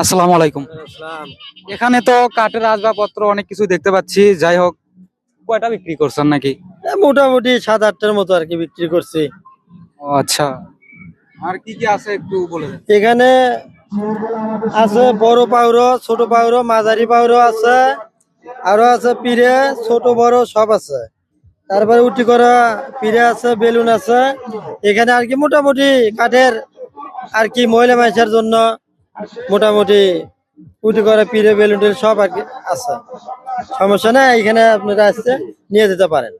আসসালামু আলাইকুম। এখানে তো কাঠের আসবাবপত্র অনেক কিছু দেখতে পাচ্ছি। যাই হোক কয়টা বিক্রি করছেন নাকি? মোটামুটি সাত আটটার মতো আর কি বিক্রি করছি। আচ্ছা। আর কি কি আছে একটু বলে এখানে আছে বড় পাউরো ছোট পাউরো মাঝারি পাউরো আছে। আরও আছে পিড়ে ছোট বড় সব আছে। তারপরে উটি করা পিড়ে আছে বেলুন আছে। এখানে আর কি মোটামুটি কাঠের আর কি মহিলা মানুষের জন্য মোটামুটি উটি করা পিড়ে বেলুন টেলুন সব আর কি আছে। সমস্যা নাই এখানে আপনারা আসতে নিয়ে যেতে পারেন।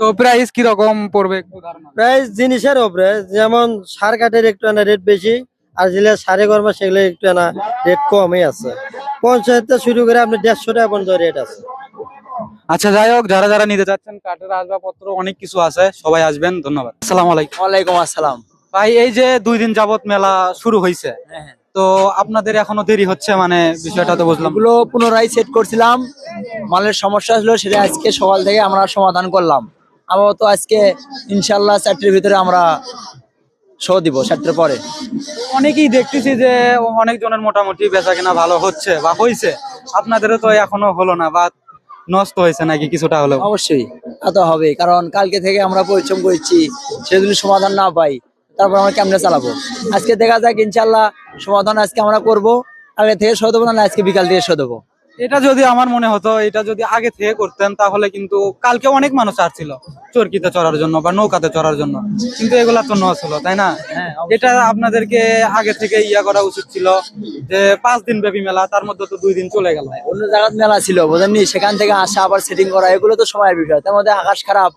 তো প্রাইস কি রকম পড়বে? একটু প্রাইস জিনিসের ওপরে যেমন সার কাঠের একটু আনা রেট বেশি আর যেগুলো সারে গরমা সেগুলো একটু আনা রেট কমই আছে। পঞ্চায়েত থেকে শুরু করে আপনি দেড়শো টাকা পর্যন্ত রেট আছে। আচ্ছা যাই হোক যারা যারা নিতে চাচ্ছেন কাঠের আসবাবপত্র অনেক কিছু আছে সবাই আসবেন ধন্যবাদ। আসসালামু আলাইকুম। ওয়ালাইকুম আসসালাম। ভাই এই যে দুই দিন যাবত মেলা শুরু হয়েছে তো আপনাদের এখনও দেরি হচ্ছে মানে বিষয়টা তো বুঝলাম। এগুলো পুনরায় সেট করছিলাম। মালের সমস্যা ছিল সেটা আজকে সকাল থেকে আমরা সমাধান করলাম। আপাতত আজকে ইনশাল্লাহ চারটির ভিতরে আমরা শো দিব চারটের পরে। অনেকেই দেখতেছি যে অনেক জনের মোটামুটি বেচা কেনা ভালো হচ্ছে বা হয়েছে আপনাদেরও তো এখনও হলো না বা নষ্ট হয়েছে নাকি কিছুটা হলেও? অবশ্যই তা তো হবে কারণ কালকে থেকে আমরা পরিশ্রম করছি সে যদি সমাধান না পাই। তারপর আমরা কেমনে চালাবো? আজকে দেখা যাক ইনশাল্লাহ সমাধান আজকে আমরা করব। আগে থেকে শো দেবো না আজকে বিকাল থেকে শো দেবো। এটা যদি আমার মনে হতো এটা যদি আগে থেকে করতেন তাহলে কিন্তু কালকে অনেক মানুষ আসছিল চরকিতে চড়ার জন্য বা নৌকাতে চড়ার জন্য। কিন্তু এগুলা তো নস হলো তাই না? হ্যাঁ, এটা আপনাদেরকে আগে থেকে ইয়া করা উচিত ছিল যে পাঁচ দিন ব্যাপী মেলা তার মধ্যে তো দুই দিন চলে গেল। অন্য জায়গার মেলা ছিল বোঝেননি? সেখান থেকে আসা আবার সেটিং করা এগুলো তো সময়ের বিষয়। তার মধ্যে আকাশ খারাপ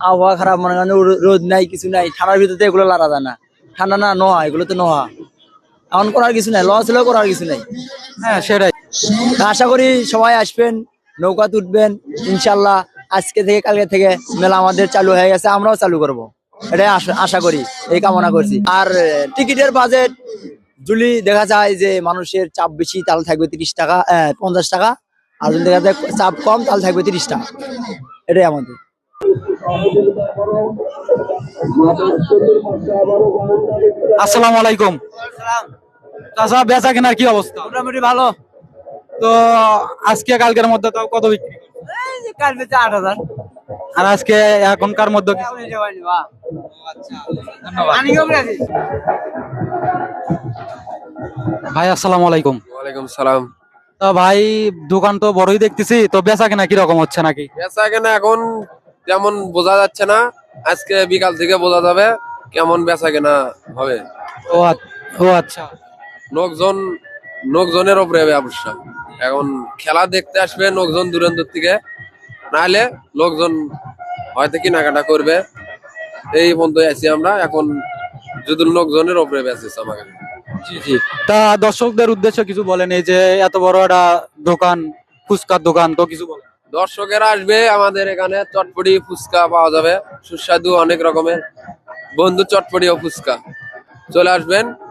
আবহাওয়া খারাপ, মনে করেন রোদ নাই, কিছু নাই, ঠান্ডার ভিতরে এগুলো লাড়া যায় না। ঠান্ডা না, নোয়া, এগুলো তো নোয়া। এমন করার কিছু নাই, লস হলেও করার কিছু নাই। হ্যাঁ সেটাই। আশা করি সবাই আসবেন, নৌকা তুটবেন, ইনশাল্লাহ আজকে থেকে, কালকে থেকে মেলা আমাদের চালু হয়ে গেছে, আমরাও চালু করব। এটাই আশা- করি, এই কামনা করছি। আর টিকিটের বাজেট যদি দেখা যায় যে মানুষের চাপ বেশি তাহলে থাকবে তিরিশ টাকা পঞ্চাশ টাকা। আর যদি দেখা যায় চাপ কম তাহলে থাকবে তিরিশ টাকা। এটাই আমাদের। আসসালামু আলাইকুম। বেচা কেনার কি অবস্থা? মোটামুটি ভালো। তো আজকে কালকের মধ্যে তাও কত বিক্রি? কাল আট হাজার। আর আজকে এখনকার মধ্যে ভাই আসসালামু আলাইকুম। ওয়ালাইকুম সালাম। তো ভাই দোকান তো বড়ই দেখতেছি তো বেচা কেনা কীরকম হচ্ছে নাকি? বেচা কেনা এখন তেমন বোঝা যাচ্ছে না আজকে বিকাল থেকে বোঝা যাবে কেমন বেচা কেনা হবে। ও আ- ও আচ্ছা। লোকজন লোকজনের উপরে ব্যবসা। এখন খেলা দেখতে আসবে লোকজন দূরান্তর থেকে নাহলে লোকজন হয়তো কেনাকাটা করবে। এই পর্যন্ত আছি আমরা এখন যদি লোকজনের উপরে বেঁচেছে আমাকে। জি জি। তা দর্শকদের উদ্দেশ্যে কিছু বলেন এই যে এত বড় একটা দোকান ফুচকার দোকান তো কিছু বলেন। দর্শকেরা আসবে আমাদের এখানে, চটপটি ফুচকা পাওয়া যাবে। সুস্বাদু অনেক রকমের। বন্ধু চটপটি ও ফুচকা। চলে আসবেন।